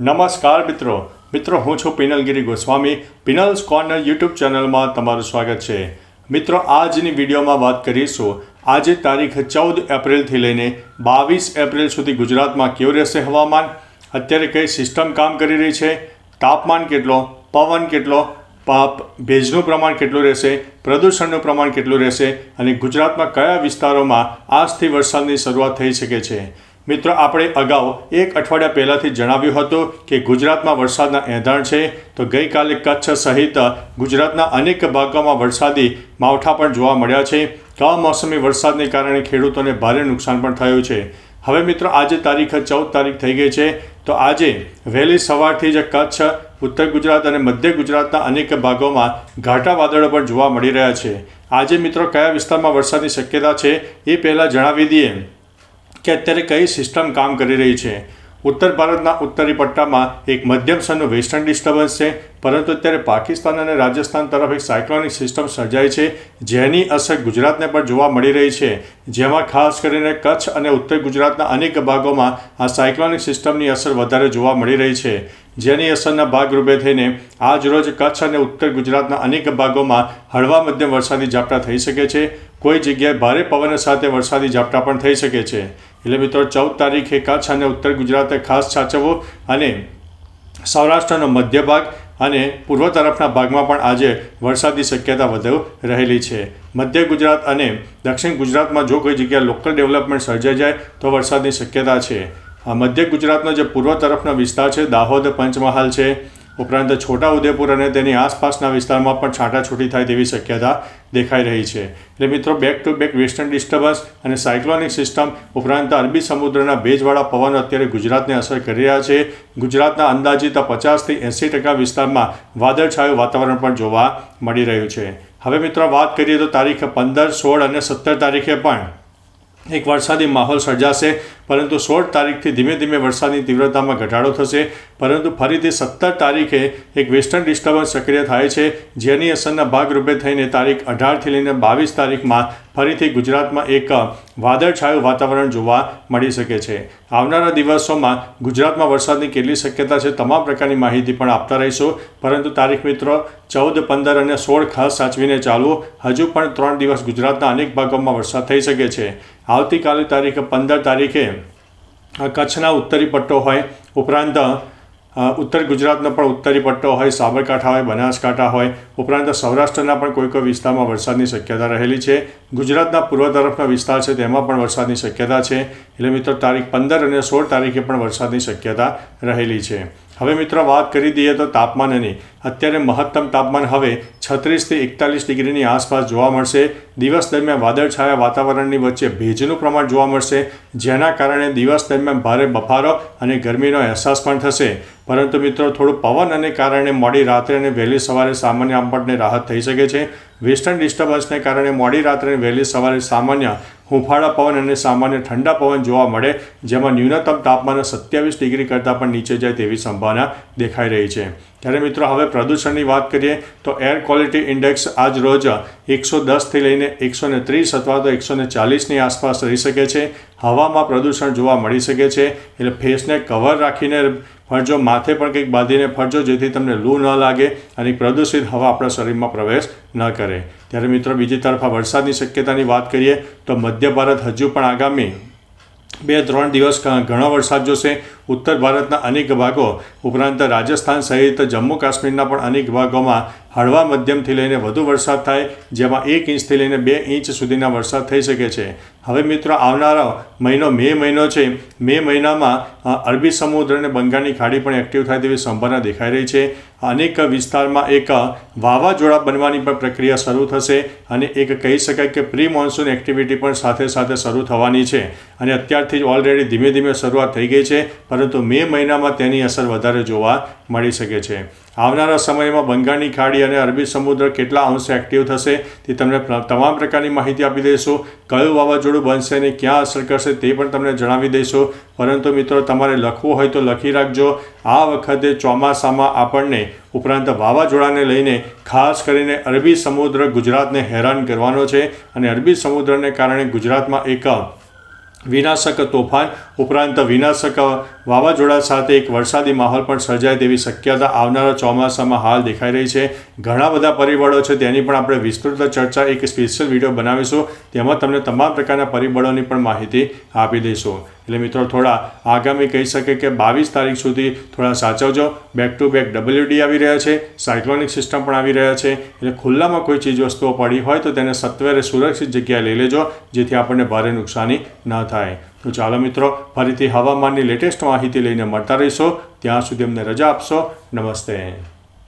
નમસ્કાર મિત્રો. મિત્રો, હું છું પિનલગીરી ગોસ્વામી. પિનલ્સ કોર્નર યુટ્યુબ ચેનલમાં તમારું સ્વાગત છે. મિત્રો, આજની વિડીયોમાં વાત કરીશું. આજે તારીખ ચૌદ એપ્રિલથી લઈને બાવીસ એપ્રિલ સુધી ગુજરાતમાં કેવું રહેશે હવામાન? અત્યારે કઈ સિસ્ટમ કામ કરી રહી છે? તાપમાન કેટલો? પવન કેટલો? પાપ, ભેજનું પ્રમાણ કેટલું રહેશે? પ્રદૂષણનું પ્રમાણ કેટલું રહેશે? અને ગુજરાતમાં કયા વિસ્તારોમાં આજથી વરસાદની શરૂઆત થઈ શકે છે? મિત્રો, આપણે અગાઉ એક અઠવાડિયા પહેલાંથી જણાવ્યું હતું કે ગુજરાતમાં વરસાદના એંધાણ છે. તો ગઈકાલે કચ્છ સહિત ગુજરાતના અનેક ભાગોમાં વરસાદી માવઠા પણ જોવા મળ્યા છે. કમોસમી વરસાદને કારણે ખેડૂતોને ભારે નુકસાન પણ થયું છે. હવે મિત્રો, આજે તારીખ ચૌદ તારીખ થઈ ગઈ છે. તો આજે વહેલી સવારથી જ કચ્છ, ઉત્તર ગુજરાત અને મધ્ય ગુજરાતના અનેક ભાગોમાં ઘાટા વાદળો પણ જોવા મળી રહ્યા છે. આજે મિત્રો, કયા વિસ્તારમાં વરસાદની શક્યતા છે એ પહેલાં જણાવી દઈએ. કે અત્યારે કઈ સિસ્ટમ કામ કરી રહી છે? ઉત્તર ભારતના ઉત્તરી પટ્ટામાં એક મધ્યમ સ્તરનું વેસ્ટર્ન ડિસ્ટર્બન્સ છે, પરંતુ અત્યારે પાકિસ્તાન અને રાજસ્થાન તરફ એક સાયક્લોનિક સિસ્ટમ સર્જાઈ છે, જેની અસર ગુજરાતને પણ જોવા મળી રહી છે. જેમાં ખાસ કરીને કચ્છ અને ઉત્તર ગુજરાતના અનેક ભાગોમાં આ સાયક્લોનિક સિસ્ટમની અસર વધારે જોવા મળી રહી છે. જેની અસરના ભાગરૂપે થઈને આજરોજ કચ્છ અને ઉત્તર ગુજરાતના અનેક ભાગોમાં હળવા મધ્યમ વરસાદી ઝાપટા થઈ શકે છે. કોઈ જગ્યાએ ભારે પવન સાથે વરસાદી ઝાપટા પણ થઈ શકે છે. એટલે મિત્રો, ચૌદ તારીખે કચ્છ અને ઉત્તર ગુજરાતે ખાસ સાચવવો અને સૌરાષ્ટ્રનો મધ્ય ભાગ અને પૂર્વ તરફના ભાગમાં પણ આજે વરસાદની શક્યતા વધુ રહેલી છે. મધ્ય ગુજરાત અને દક્ષિણ ગુજરાતમાં જો કોઈ જગ્યાએ લોકલ ડેવલપમેન્ટ સર્જાઈ જાય, તો વરસાદની શક્યતા છે. આ મધ્ય ગુજરાતનો જે પૂર્વ તરફનો વિસ્તાર છે, દાહોદ પંચમહાલ છે ઉપરાંત છોટા ઉદેપુર અને તેની આસપાસના વિસ્તારમાં પણ છાંટાછૂટી થાય તેવી શક્યતા દેખાઈ રહી છે. એટલે મિત્રો back to back western disturbance અને સાયક્લોનિક સિસ્ટમ ઉપરાંત અરબી સમુદ્રના ભેજવાળા પવન અત્યારે ગુજરાતને અસર કરી રહ્યા છે. ગુજરાતના અંદાજિત પચાસથી એંસી ટકા વિસ્તારમાં વાદળછાયું વાતાવરણ પણ જોવા મળી રહ્યું છે. હવે મિત્રો, વાત કરીએ તો તારીખ પંદર, સોળ અને સત્તર તારીખે પણ એક વરસાદી માહોલ સર્જાશે, પરંતુ સોળ તારીખથી ધીમે ધીમે વરસાદની તીવ્રતામાં ઘટાડો થશે. પરંતુ ફરીથી સત્તર તારીખે એક વેસ્ટર્ન ડિસ્ટર્બન્સ સક્રિય થાય છે, જેની અસરના ભાગરૂપે થઈને તારીખ અઢારથી લઈને બાવીસ તારીખમાં ફરીથી ગુજરાતમાં એક વાદળછાયું વાતાવરણ જોવા મળી શકે છે. આવનારા દિવસોમાં ગુજરાતમાં વરસાદની કેટલી શક્યતા છે તમામ પ્રકારની માહિતી પણ આપતા રહીશું. પરંતુ તારીખ મિત્રો, ચૌદ, પંદર અને સોળ ખાસ સાચવીને ચાલવું. હજુ પણ ત્રણ દિવસ ગુજરાતના અનેક ભાગોમાં વરસાદ થઈ શકે છે. આવતીકાલે તારીખ પંદર તારીખે કચ્છના ઉત્તરી પટ્ટો હોય, ઉપરાંત ઉત્તર ગુજરાતનો પણ ઉત્તરી પટ્ટો હોય, સાબરકાંઠા હોય, બનાસકાંઠા હોય, ઉપરાંત સૌરાષ્ટ્રના પણ કોઈ કોઈ વિસ્તારમાં વરસાદની શક્યતા રહેલી છે. ગુજરાતના પૂર્વ તરફનો વિસ્તાર છે, તેમાં પણ વરસાદની શક્યતા છે. એટલે મિત્રો, તારીખ પંદર અને સોળ તારીખે પણ વરસાદની શક્યતા રહેલી છે. હવે મિત્રો વાત કરી દઈએ તો તાપમાનની. અત્યારે મહત્તમ તાપમાન હવે છત્રીસથી એકતાલીસ ડિગ્રીની આસપાસ જોવા મળશે. દિવસ દરમિયાન વાદળછાયા વાતાવરણની વચ્ચે ભેજનું પ્રમાણ જોવા મળશે, જેના કારણે દિવસ દરમિયાન ભારે બફારો અને ગરમીનો અહેસાસ પણ થશે. પરંતુ મિત્રો, થોડું પવન અને કારણે મોડી રાત્રે અને વહેલી સવારે સામાન્ય આપણને રાહત થઈ શકે છે. વેસ્ટર્ન ડિસ્ટર્બન્સને કારણે મોડી રાત્રે અને વહેલી સવારે સામાન્ય હુંફાળા પવન અને સામાન્ય ઠંડા પવન જોવા મળે, જેમાં ન્યૂનતમ તાપમાન સત્યાવીસ ડિગ્રી કરતાં પણ નીચે જાય તેવી સંભાવના દેખાઈ રહી છે. ત્યારે મિત્રો, હવે પ્રદૂષણની વાત કરીએ, તો એર ક્વોલિટી ઇન્ડેક્સ આજ રોજ એકસો દસથી લઈને એકસો ને ત્રીસ અથવા તો એકસો ને ચાલીસની આસપાસ રહી શકે છે. હવામાં પ્રદૂષણ જોવા મળી શકે છે, એટલે ફેસને કવર રાખીને ફરજો માથે પણ કંઈક બાંધીને ફરજો જેથી તમને લૂ ન લાગે અને પ્રદૂષિત હવા આપણા શરીરમાં પ્રવેશ ન કરે. ત્યારે મિત્રો બીજી તરફ આ વરસાદની શક્યતાની વાત કરીએ તો મધ્ય ભારત હજુ પણ આગામી બે ત્રણ દિવસ ઘણો વરસાદ જોશે. ઉત્તર ભારતના અનેક ભાગો, ઉપરાંત રાજસ્થાન સહિત જમ્મુ કાશ્મીરના પણ અનેક ભાગોમાં હળવા મધ્યમથી લઈને વધુ વરસાદ થાય, જેમાં એક ઇંચથી લઈને બે ઇંચ સુધીના વરસાદ થઈ શકે છે. હવે મિત્રો, આવનારો મહિનો મે મહિનો છે. મે મહિનામાં અરબી સમુદ્ર અને બંગાળની ખાડી પણ એક્ટિવ થાય તેવી સંભાવના દેખાઈ રહી છે. અનેક વિસ્તારમાં એક વાવાઝોડા બનવાની પણ પ્રક્રિયા શરૂ થશે અને એક કહી શકાય કે પ્રી મોન્સૂન એક્ટિવિટી પણ સાથે સાથે શરૂ થવાની છે. અને અત્યારથી જ ઓલરેડી ધીમે ધીમે શરૂઆત થઈ ગઈ છે. પરંતુ મે મહિનામાં તેની અસર વધારે જોવા મળી શકે છે. આવનારા સમયમાં બંગાળની ખાડી અને અરબી સમુદ્ર કેટલા અંશે એક્ટિવ થશે તે તમને તમામ પ્રકારની માહિતી આપી દઈશું. કયું વાવાઝોડું બનશે અને ક્યાં અસર કરશે તે પણ તમને જણાવી દઈશું. પરંતુ મિત્રો, તમારે લખવું હોય તો લખી રાખજો. આ વખતે ચોમાસામાં આપણને ઉપરાંત વાવાઝોડાને લઈને ખાસ કરીને અરબી સમુદ્ર ગુજરાતને હેરાન કરવાનો છે અને અરબી સમુદ્રને કારણે ગુજરાતમાં એક વિનાશક તોફાન ઉપરાંત વિનાશક વાવાઝોડા સાથે એક વરસાદી માહોલ પણ સર્જાય તેવી શક્યતા આવનારા ચોમાસામાં હાલ દેખાઈ રહી છે. ઘણા બધા પરિબળો છે, તેની પણ આપણે વિસ્તૃત ચર્ચા એક સ્પેશિયલ વીડિયો બનાવીશું. તેમાં તમને તમામ પ્રકારના પરિબળોની પણ માહિતી આપી દઈશું. એટલે મિત્રો, થોડા આગામી કહી શકે કે બાવીસ તારીખ સુધી થોડા સાચવજો. બેક ટુ બેક ડબલ્યુડી આવી રહ્યા છે સાયક્લોનિક સિસ્ટમ પણ આવી રહ્યા છે. એટલે ખુલ્લામાં કોઈ ચીજ વસ્તુઓ પડી હોય તો તેને સત્વરે સુરક્ષિત જગ્યાએ લઈ લેજો, જેથી આપણને ભારે નુકસાની ન થાય. તો ચાલો મિત્રો, ફરીથી હવામાનની લેટેસ્ટ માહિતી લઈને મળતા રહીશો. ત્યાં સુધી અમને રજા આપશો. નમસ્તે.